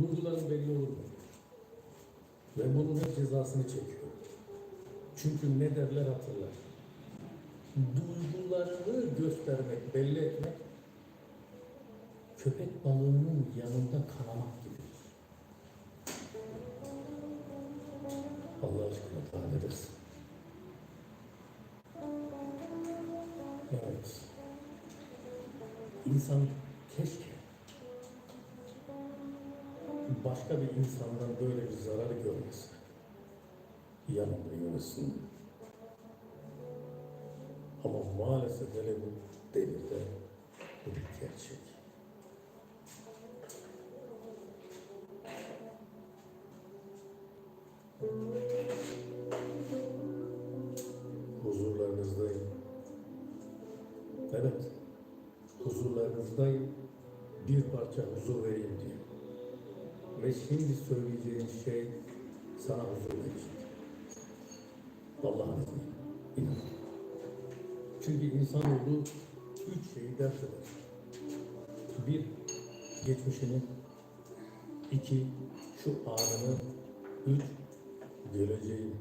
Duyguların belli olur mu? Ve bunun hep cezasını çekiyor. Çünkü ne derler hatırlar. Duygularını göstermek, belli etmek köpek balığının yanında kanamak gibidir. Allah aşkına daha ne dersin? Evet. İnsan keşke başka bir insandan böyle bir zararı görmese. Yanında yönesin. Ama maalesef hele bu devirde bu bir gerçek. Huzurlarınızdayım. Evet, huzurlarınızdayım. Bir parça huzur vereyim diye. Ve şimdi söyleyeceğim şey sana huzur verecek. Allah'ın izniyle. İnan. Çünkü insanoğlu üç şeyi dert eder. Bir, geçmişini. iki şu anını. Üç, geleceğini.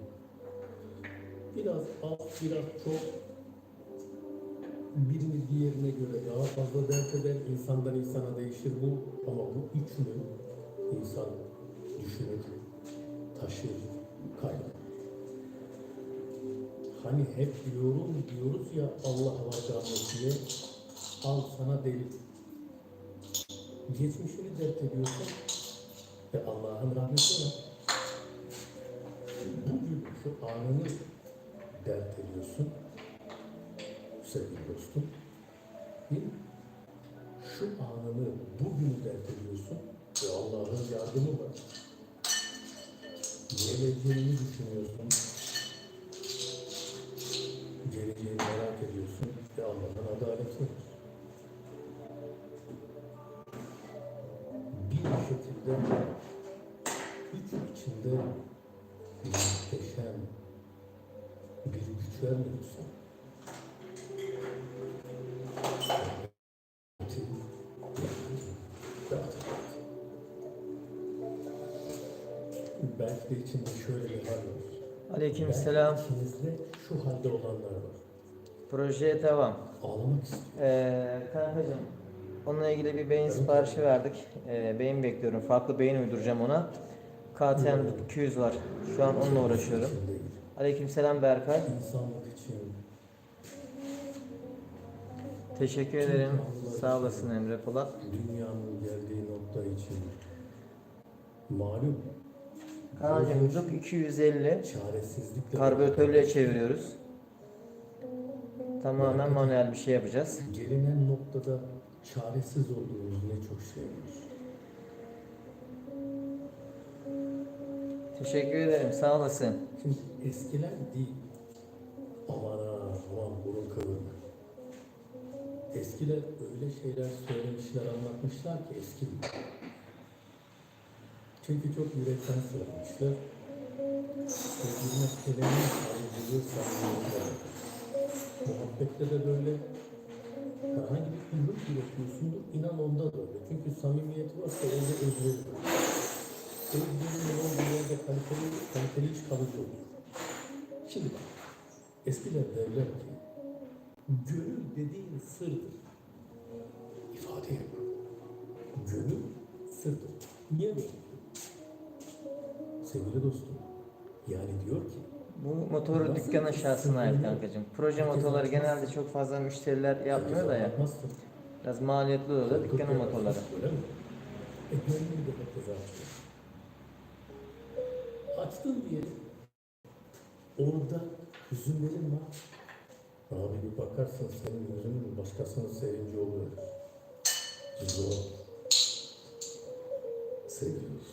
Biraz az, biraz çok birini diğerine göre daha fazla dert eder. İnsandan insana değişir bu. Ama bu üçünü insan düşünür, taşır, kaybeder. Hani hep diyorum, diyoruz ya Allah var diye al sana delil. Geçmişini dert ediyorsun ve Allah'ın rahmeti var. Bugün şu anını dert ediyorsun sevgili dostum. Şu anını bugün dert ediyorsun ve Allah'ın yardımı var. Geleceğini düşünüyorsun. Geleceğini merak ediyorsun ve Allah'ın adaleti. Bir şekilde üç içinde muhteşem bir güç vermiyorsun. Belki de içinde şöyle bir hal var. Aleykümselam. Belki içinizde şu halde olanlar var. Projeye devam. Ağlamak istiyor. Ee, kankacığım, onunla ilgili bir beyin siparişi verdik. Ee, beyin bekliyorum. Farklı beyin uyduracağım ona. KTM 200 var. Şu an onunla uğraşıyorum. için değil. Aleykümselam Berkay. İnsanlık için Teşekkür ederim. Sağ olasın Emre Polat. dünyanın geldiği nokta için malum Kankacığım Zuk 250. çaresizlikle Karbüratörlüğe çeviriyoruz. Tamamen manuel bir şey yapacağız. gelinen noktada çaresiz olduğumuz ne çok şey var. Teşekkür ederim. Sağ olasın. Şimdi eskiler değil. Aman ha, aman burun kıvırma. Eskiler öyle şeyler söylemişler, anlatmışlar ki eski. Çünkü çok yürekten söylemişler. Bir meselenin ayrıcılığı samimiyeti var. Muhabbette de böyle herhangi bir ürün üretiyorsundur, inan onda da öyle. Çünkü samimiyeti varsa orada özveri var. Özverinin olduğu yerde kaliteli, kaliteli iş kalıcı oluyor. Şimdi bak, eskiler derler ki, gönül dediğin sırdır. İfade yap. Gönül sırdır. Niye böyle? Sevgili dostum, yani diyor ki, Bu motoru dükkanın şahsına ait kankacığım. Proje motorları genelde çok fazla müşteriler yapmıyor da ya. Yapmazsın. Biraz maliyetli oluyor dükkanın motorları. Öyle mi? E gönlünü de herkese açtın. Açtın diye orada hüzünlerin var. Abi bir bakarsın senin hüzünün başkasının sevinci oluyor. Zor. Sevgili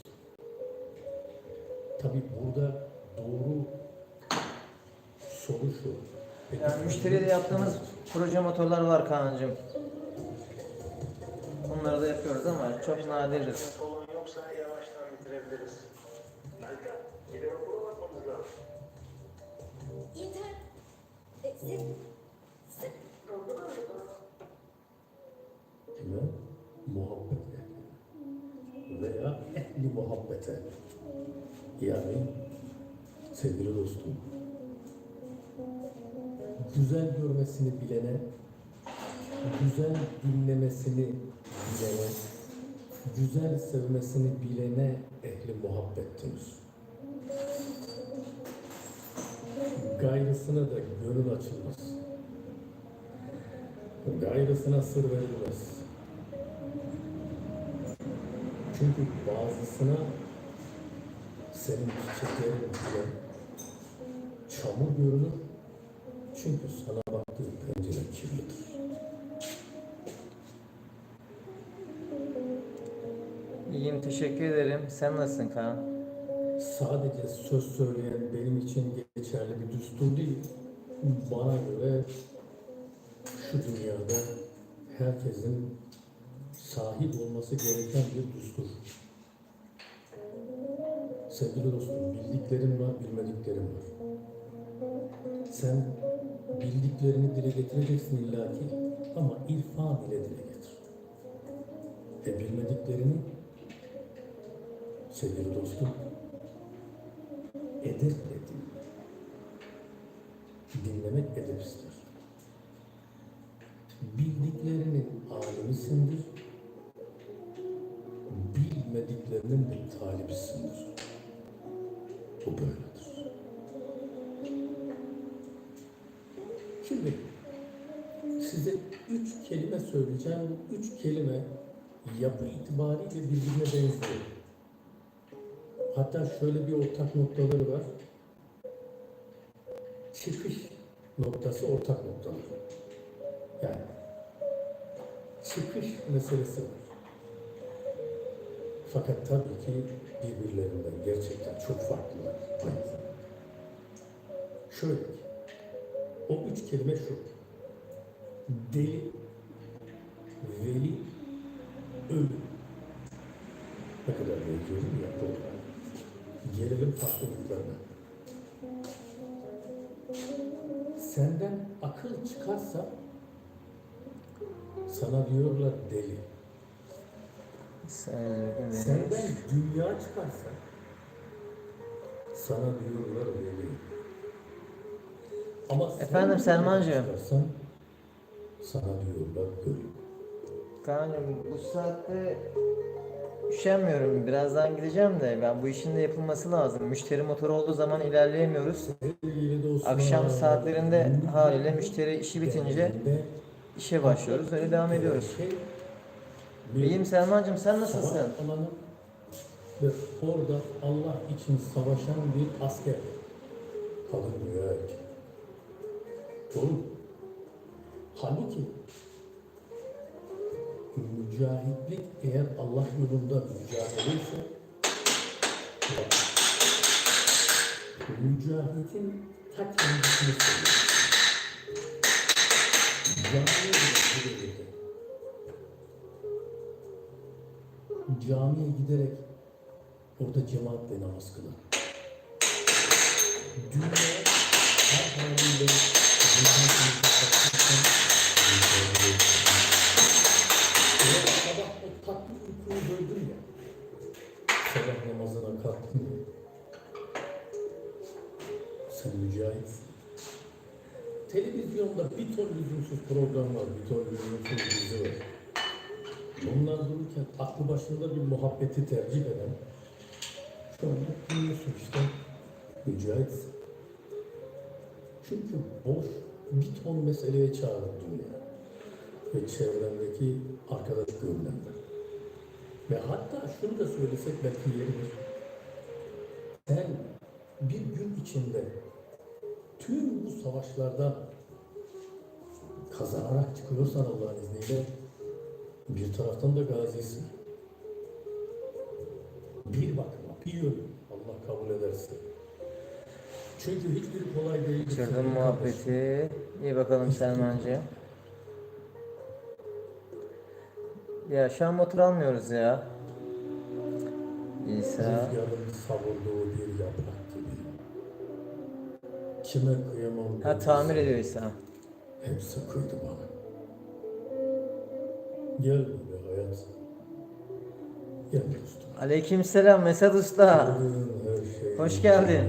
dostum. Tabi burada doğru soru şu. Peki Yani müşteriye de yaptığımız proje motorlar var Kaan'cığım. Onları da yapıyoruz ama çok nadirdir. Sorun yoksa yavaştan bitirebiliriz. Melika, gidip okula bakmamız lazım. Yeter. E, siz, siz, kime? Muhabbet ehline. Veya ehli muhabbete. Yani sevgili dostum, güzel görmesini bilene, güzel dinlemesini bilene, güzel sevmesini bilene ehli muhabbettiniz. Gayrısına da gönül açılmaz. Gayrısına sır verilmez. Çünkü bazısına senin çiçeklerin bile çamur görünür. Çünkü sana baktığı pencere kirlidir. İyiyim teşekkür ederim. Sen nasılsın Kaan? Sadece söz söyleyen benim için geçerli bir düstur değil. Bana göre şu dünyada herkesin sahip olması gereken bir düstur. Sevgili dostum, bildiklerim var, bilmediklerim var. Sen bildiklerini dile getireceksin illaki ama irfan ile dile getir. E bilmediklerini sevgili dostum edeple dinle. Dinlemek edep. Bildiklerinin alimisindir. Bilmediklerinin de talibisindir. Bu böyledir. Şimdi size üç kelime söyleyeceğim. Üç kelime yapı itibariyle birbirine benziyor. Hatta şöyle bir ortak noktaları var. Çıkış noktası ortak noktaları. Yani çıkış meselesi var. Fakat tabii ki birbirlerinden gerçekten çok farklılar. Şöyle ki, o üç kelime şu. Deli, veli, ölüm. Ne kadar benziyorum ya doğru. Gelelim farklılıklarına. Senden akıl çıkarsa sana diyorlar deli. Sen Senden dünya çıkarsa sana diyorlar deli. Ama sen Efendim Selmancığım. çıkarsan sana diyorlar ölü. Kaan'cığım bu saatte üşenmiyorum. Birazdan gideceğim de ben bu işin de yapılması lazım. Müşteri motoru olduğu zaman ilerleyemiyoruz. Sevgili dostlar, Akşam saatlerinde haliyle müşteri işi bitince işe başlıyoruz. Öyle devam ediyoruz. Şey, İyiyim Selman'cığım sen nasılsın? savaş alanı ve orada Allah için savaşan bir asker. Dünya erkek. Doğru. Halbuki mücahitlik eğer Allah yolunda mücadele ise mücahitin ta kendisini söylüyor. Camiye giderek orada cemaatle namaz kılar. Dünya her haliyle Eğer sabah o tatlı namazına kalktın ya, sen mücahitsin. Televizyonda bir ton lüzumsuz program var, bir ton lüzumsuz dizi var. Bunlar dururken aklı başında bir muhabbeti tercih eden, şu anda dinliyorsun işte, mücahitsin. Çünkü boş bir ton meseleye çağırır dünya ve çevrendeki arkadaş görünenler. Ve hatta şunu da söylesek belki yeridir. Sen bir gün içinde tüm bu savaşlardan kazanarak çıkıyorsan Allah'ın izniyle bir taraftan da gazisin. Bir bakıma, bir yönü Allah kabul ederse. Çünkü hiçbir kolay değil. Bitirdim muhabbeti. İyi bakalım Selman'cığım. Ya şu an motor almıyoruz ya. İsa. Rüzgarın savurduğu bir yaprak gibi. Kime kıyamam Ha tamir ediyor İsa. Hepsi kıydı bana. Gel be hayat. Gel dostum. Aleykümselam Mesut Usta. Şey. Hoş geldin.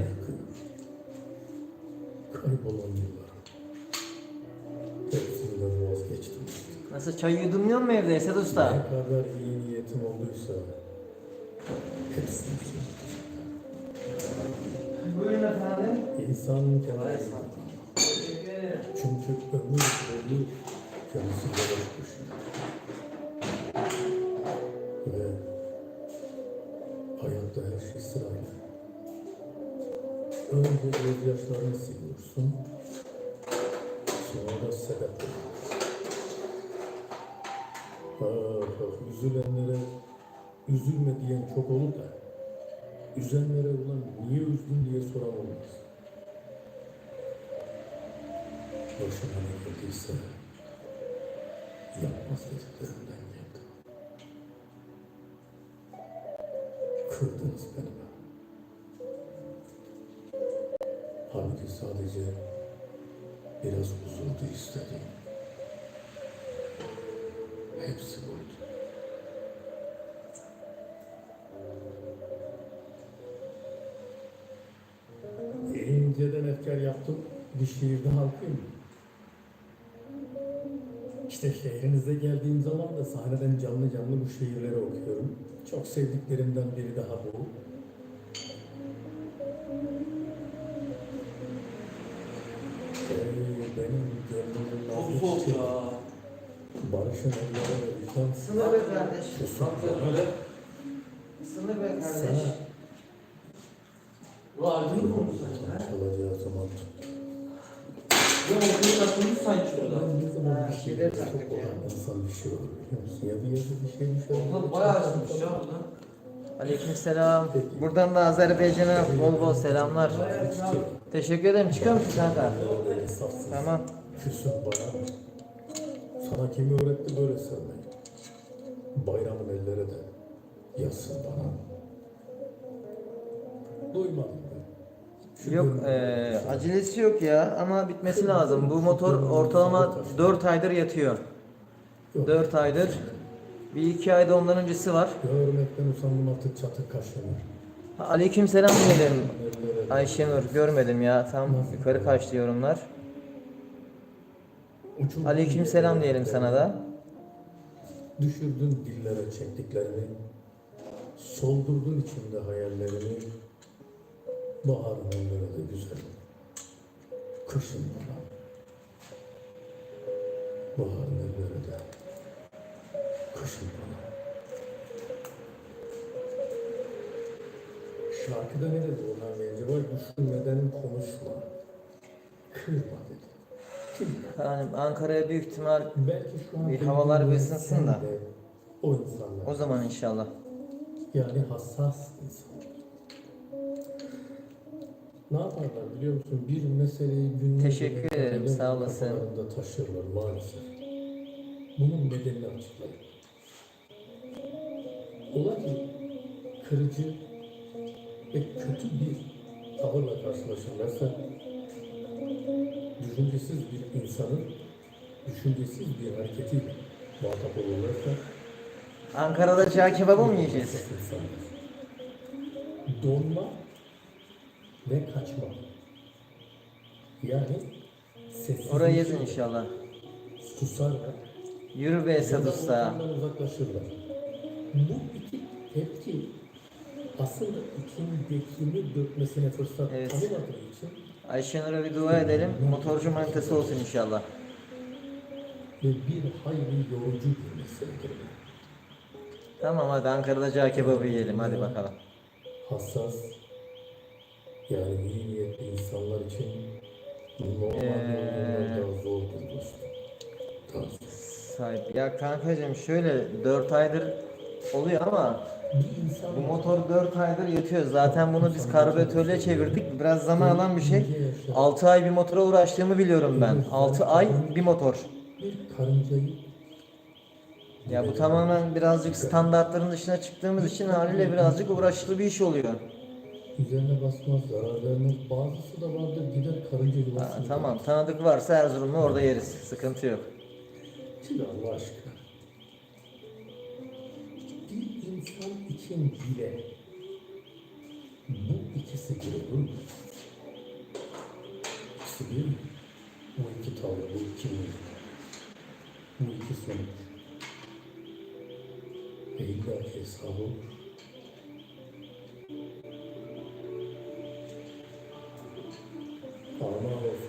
Kaybolan yıllar. Hepsinden vazgeçtim. Nasıl çay yudumluyor mu evde Esat Ne Usta? kadar iyi niyetim olduysa hepsini. Buyurun efendim. İnsanın kendisi. Çünkü ömür boyu kendisiyle baş başına. Ve hayatta her şey sırayla. Önce gözyaşlarını siliyorsun. Sonra sebep oluyorsun. Ah, ah, üzülenlere üzülme diyen çok olur da üzenlere ulan niye üzdün diye soran olmaz. Başına ne geldiyse yapmaz dediklerimden geldi. Kırdınız beni be. Halbuki sadece biraz huzurdu istedim. Hepsi buydu. İnceden efkar yaptım. Bir şiirde halkıyım. İşte şehrinize geldiğim zaman da sahneden canlı canlı bu şiirleri okuyorum. Çok sevdiklerimden biri daha bu. Ey benim gönlümün nazlı çiçeği, Barışın ellere vereceğim. Sınır be kardeş. Sınır be kardeş. Var değil mi onu çalacağı zaman tut. Ya okulu takılmış sanki şurada. Ben ne zaman bir Ha, şey şeyleri çok taktık ya. olan insan bir şey olur biliyor musun? Ya bir yazı bir şey düşer. Okul bayağı açılmış ya burada. Aleykümselam. Buradan da Azerbaycan'a bol bol selamlar. Teşekkür ederim. Çıkıyor musun kanka? Tamam. Sana kim öğretti böyle sevmeyi? Bayramın ellere de yazsın bana. Duymadım Yok yarısı. acelesi yok ya ama bitmesi lazım. Bu motor ortalama 4 aydır yatıyor. Yok. 4 aydır. Bir iki ayda ondan öncesi var. Görmekten usandım artık çatır kaşınır. Ha, Aleykümselam diyelim. Ayşenur görmedim ya. Tam yukarı kaçtı yorumlar. Uçurdun Aleykümselam yerlere diyelim sana da. Düşürdün dillere çektiklerini, soldurdun içimde hayallerini, baharın ellere de güzel, kışın bana, baharın ellere de, kışın bana. Şarkıda ne dedi Orhan Gencebay? Düşünmeden konuşma, kırma dedi. Yani Ankara'ya büyük ihtimal Belki şu an Bir havalar bir ısınsın da. de O insanlar. o zaman inşallah. Yani hassas insanlar. Ne yaparlar biliyor musun? Bir meseleyi günlerce Teşekkür ederim, sağ olasın. kafalarında taşırlar maalesef. Bunun nedenini açıklayayım. Ola ki kırıcı ve kötü bir tavırla karşılaşırlarsa düşüncesiz bir insanın düşüncesiz bir hareketiyle muhatap olurlarsa Ankara'da cağ kebabı mı yiyeceğiz? insanlar. Donma ve kaçma. Yani sessizlik. Orayı yazın inşallah. Susarlar. Yürü be da Usta. uzaklaşırlar. Bu iki tepki aslında içindekini dökmesine fırsat Evet. tanımadığı için Ayşenur'a bir dua edelim. Motorcu manitası olsun inşallah. ve bir hayli yorucu bir meseledir. bu. Tamam hadi Ankara'da cağ kebabı yiyelim hadi bakalım. hassas yani iyi niyetli insanlar için normal Ee. daha zordur dostum. Zor. Sahip. Ya kankacığım şöyle 4 aydır oluyor ama bu motor 4 aydır yatıyor. Zaten bunu biz karbüratörle çevirdik. Biraz zaman alan bir şey. 6 ay bir motora uğraştığımı biliyorum ben. 6 ay bir motor. Ya bu tamamen birazcık standartların dışına çıktığımız için haliyle birazcık uğraşlı bir iş oluyor. Üzerine basmaz, zarar vermez. Bazısı da vardır gider karınca Ha, yuvasını. tamam tanıdık varsa Erzurumlu orada yeriz. Sıkıntı yok. Şimdi Allah aşkına. Bir insan için bile bu ikisi bir olur mu? İkisi bir mi? Bu iki tavır, bu iki niyet, bu iki sonuç. Ki hesabı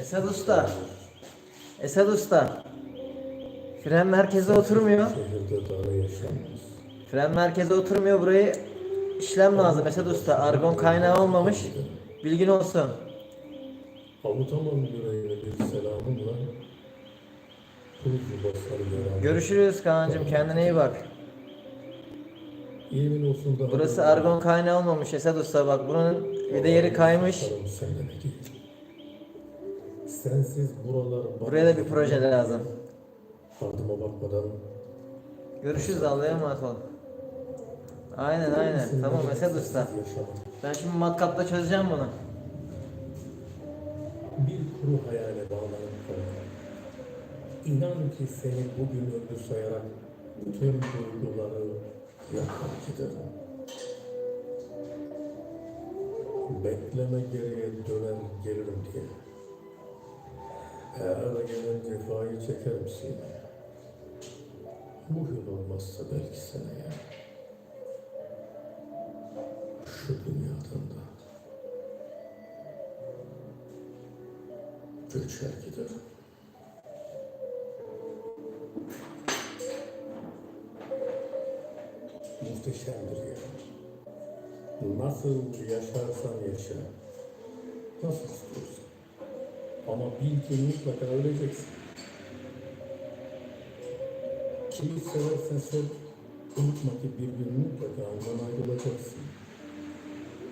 Esad Usta. Esad Usta. Fren merkeze oturmuyor. Fren merkeze oturmuyor. Burayı işlem lazım Esad Usta. Argon kaynağı olmamış. Bilgin olsun. Avutamam yüreğine bir selamımla. Görüşürüz Kaan'cığım. Kendine iyi bak. Yemin olsun Burası argon kaynağı olmamış Esad Usta. Bak bunun bir de yeri kaymış. Sensiz buralar Buraya da bir proje lazım. Ardıma bakmadan Görüşürüz Allah'a emanet ol. Aynen aynen. Tamam Esad Usta. Ben şimdi matkapla çözeceğim bunu. Bir kuru hayale bağlanıp. İnan ki seni bugün ömür sayarak tüm duyguları yakar giderim. Bekleme geriye döner gelirim diye. Her gelen cefayı çekerim seni. Bu yıl olmazsa belki seneye. Şu dünyadan da göçer giderim. Muhteşemdir ya. Nasıl yaşarsan yaşa. Nasıl istiyorsan. Ama bil ki mutlaka öleceksin. Kimi seversen sev, unutma ki bir gün mutlaka ondan ayrılacaksın.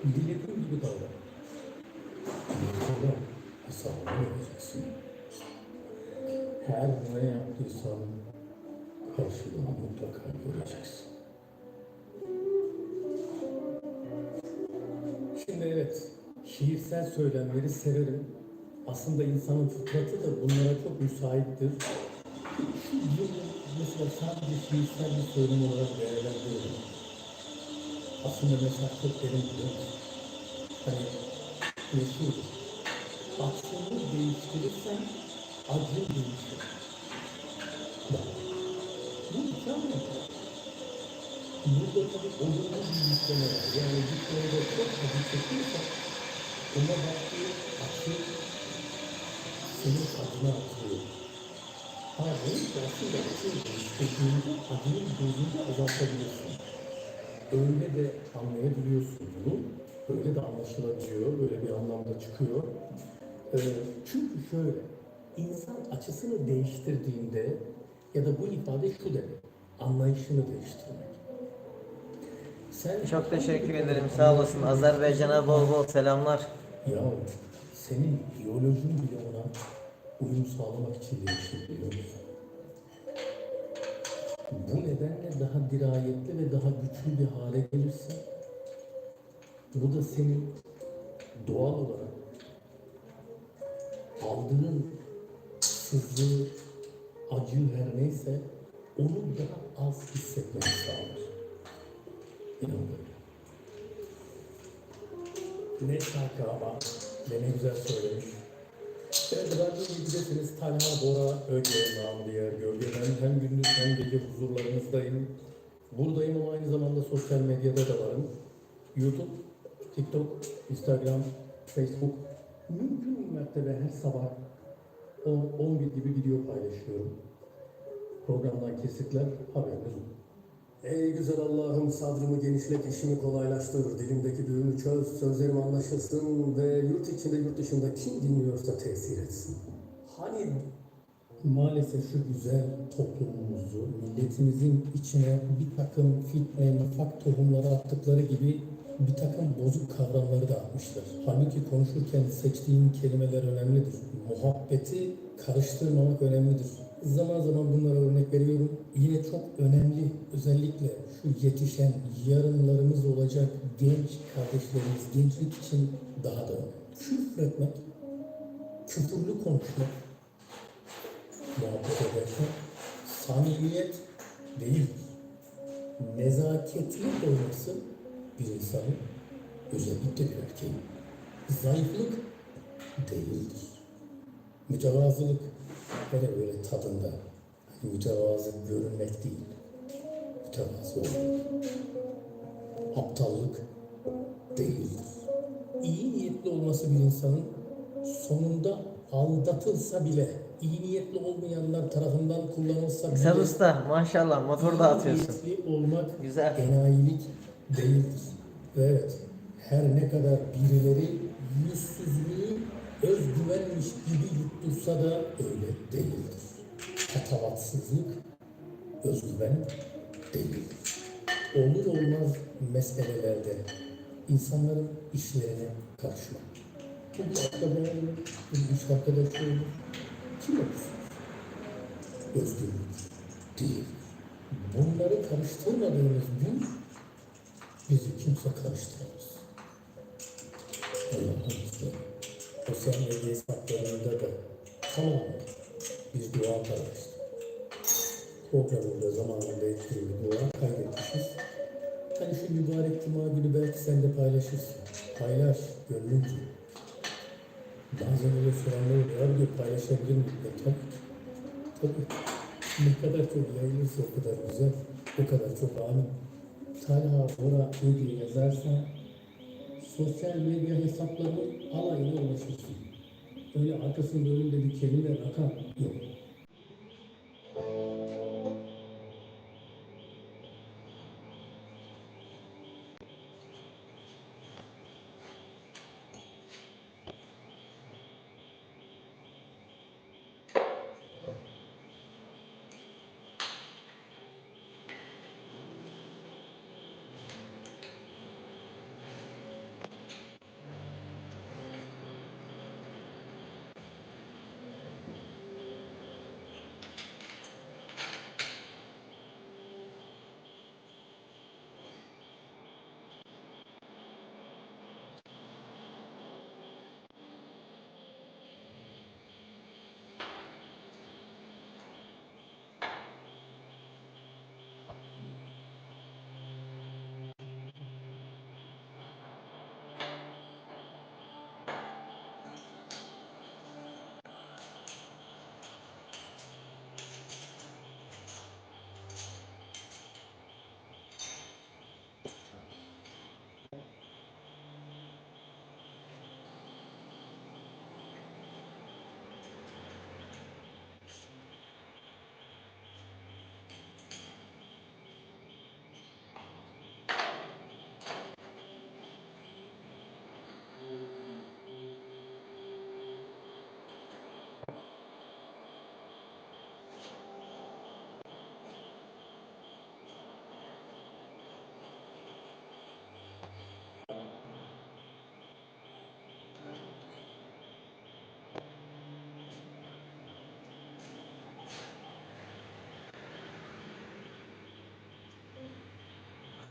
Dilediğin gibi davran. Sonra hesabını vereceksin. Her ne yaptıysan karşılığını mutlaka göreceksin. Şimdi evet, şiirsel söylemleri severim. Aslında insanın fıtratı da bunlara çok müsaittir. Yılı mesela sadece şiirsel bir söylem olarak değerlendiriyorum. Aslında mesela çok derin musun? Hani meşhur. Aksiyonu değiştirirsen acı değişir. Bak, bu mükemmel. Burada tabii olumlu bir yükleme var. Yani yüklemede çok acı çekiyorsan ona baktığı acı atıyor. Hayır, aslında acıyı değiştirdiğinde acının dozunu azaltabilirsin. Öyle de anlayabiliyorsun bunu. Öyle de anlaşılabiliyor. Böyle bir anlamda çıkıyor. Ee, çünkü şöyle, insan açısını değiştirdiğinde ya da bu ifade şu demek, anlayışını değiştirmek. Sen Çok teşekkür ederim. Sağ olasın. Azerbaycan'a bol bol selamlar. Ya senin biyolojin bile uyum sağlamak için musun? Bu nedenle daha dirayetli ve daha güçlü bir hale gelirsin. Bu da senin doğal olarak aldığın sızı, acı her neyse onu daha az hissetmeni sağlar. İnan böyle. Ne şarkı ama ne güzel söylemiş. Evet, radyo bilgidesiniz Talha Bora Öge namı diğer gölgeden hem gündüz hem gece huzurlarınızdayım. Buradayım ama aynı zamanda sosyal medyada da varım. YouTube, TikTok, Instagram, Facebook. Mümkün mertebe her sabah 10-11 gibi video paylaşıyorum. Programdan kesitler haberiniz olur. Ey güzel Allah'ım sadrımı genişlet, işimi kolaylaştır, dilimdeki düğümü çöz, sözlerim anlaşılsın ve yurt içinde yurt dışında kim dinliyorsa tesir etsin. Hani maalesef şu güzel toplumumuzu, milletimizin içine bir takım fitne, nifak tohumları attıkları gibi bir takım bozuk kavramları da atmışlar. Halbuki konuşurken seçtiğin kelimeler önemlidir. Muhabbeti karıştırmamak önemlidir. Zaman zaman bunlara örnek veriyorum. Yine çok önemli özellikle şu yetişen yarınlarımız olacak genç kardeşlerimiz gençlik için daha da önemli. Küfretmek, küfürlü konuşmak, muhabbet ederken samimiyet değil, nezaketli olması bir insanın, özellikle bir erkeğin, zayıflık değildir. Mütevazılık, hele böyle tadında, hani mütevazı görünmek değil, mütevazı olmak. Aptallık değildir. İyi niyetli olması bir insanın sonunda aldatılsa bile, iyi niyetli olmayanlar tarafından kullanılsa bile Sen usta maşallah motor da atıyorsun. niyetli olmak Güzel. enayilik değildir. Ve evet, her ne kadar birileri yüzsüzlüğü özgüvenmiş gibi yuttursa da öyle değildir. Patavatsızlık özgüven değildir. Olur olmaz meselelerde insanların işlerine karışmak. Bu bir akraba bu bir iş arkadaşı olur. Kim olursa özgürlük değil. Bunları karıştırmadığımız gün bizi kimse karıştıramaz. Allah'ın izniyle. Sosyal medya hesaplarında da tamamı bir dua paylaştık. Programında zamanında etkili bir dua kaydetmişiz. Hani şu mübarek cuma günü belki sen de paylaşırsın. Paylaş gönlünce. Bazen öyle soranlar oluyor. Abi paylaşabilir miyim? E, tabii ki. Tabii. Ne kadar çok yayılırsa o kadar güzel, o kadar çok amin. Talha Bora Uygur yazarsa sosyal medya hesaplarının alayına ulaşırsın. Öyle arkasında önünde bir kelime, rakam yok.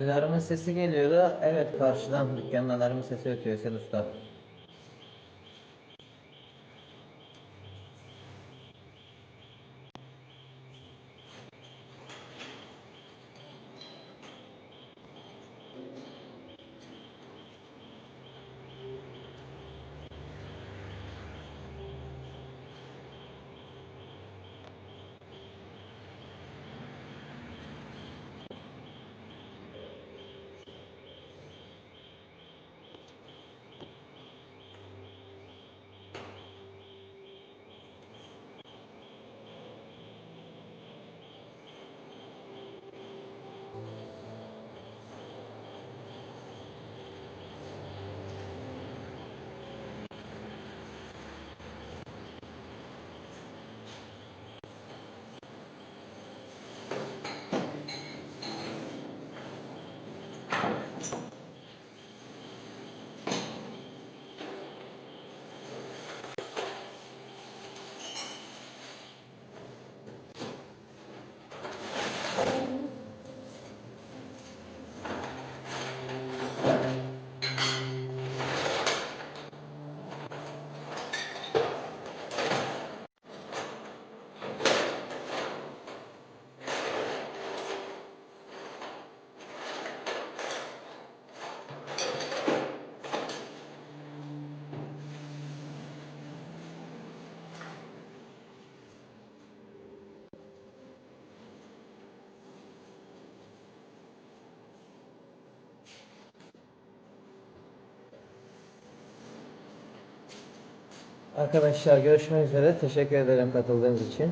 Alarmın sesi geliyor da evet karşıdan dükkanın alarmın sesi ötüyor sen usta. Arkadaşlar görüşmek üzere. Teşekkür ederim katıldığınız için.